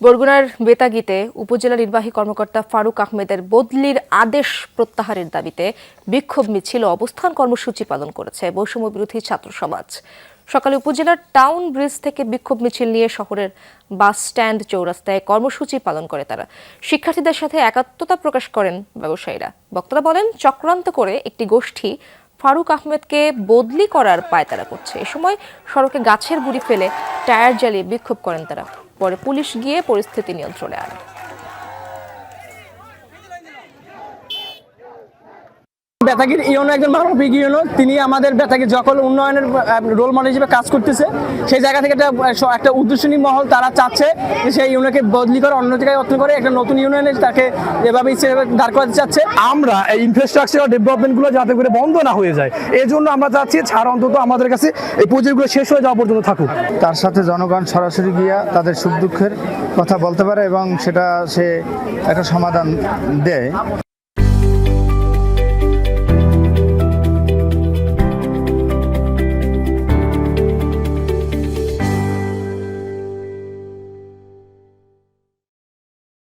বরগুনার বেতাগিতে উপজেলা নির্বাহী কর্মকর্তা ফারুক আহমেদের বদলির আদেশ প্রত্যাহারের দাবিতে বিক্ষোভ মিছিল অবস্থান কর্মসূচি পালন করেছে বৈষম্য বিরোধী ছাত্র সমাজ। সকালে উপজেলার টাউন ব্রিজ থেকে বিক্ষোভ মিছিল নিয়ে শহরের বাস স্ট্যান্ড চৌরাস্তায় কর্মসূচি পালন করে তারা। শিক্ষার্থীদের সাথে একাত্মতা প্রকাশ করেন ব্যবসায়ীরা। বক্তারা বলেন, চক্রান্ত করে একটি গোষ্ঠী ফারুক আহমেদকে বদলি করার পায়তারা করছে। এ সময় সড়কে গাছের গুড়ি ফেলে টায়ার জ্বালিয়ে বিক্ষোভ করেন তারা। পরে পুলিশ গিয়ে পরিস্থিতি নিয়ন্ত্রণে আনে। বেতাগির ইউনো একজন মানবিক ইউনো তিনি আমাদের বেতাগির যখন উন্নয়নের রোল মডেল হিসেবে কাজ করতেছে সেই জায়গা থেকে একটা একটা উদ্দেশ্যনী মহল তারা চাচ্ছে যে সেই ইউনোকে বদলি করে অন্য জায়গায় অর্থন করে একটা নতুন ইউনিয়নে তাকে এভাবে ইচ্ছে দাঁড় করাতে চাচ্ছে। আমরা এই ইনফ্রাস্ট্রাকচার ডেভেলপমেন্টগুলো যাতে করে বন্ধ না হয়ে যায় এই জন্য আমরা চাচ্ছি ছাড় অন্তত আমাদের কাছে এই প্রজেক্টগুলো শেষ হয়ে যাওয়া পর্যন্ত থাকুক। তার সাথে জনগণ সরাসরি গিয়া তাদের সুখ দুঃখের কথা বলতে পারে এবং সেটা সে একটা সমাধান দেয়।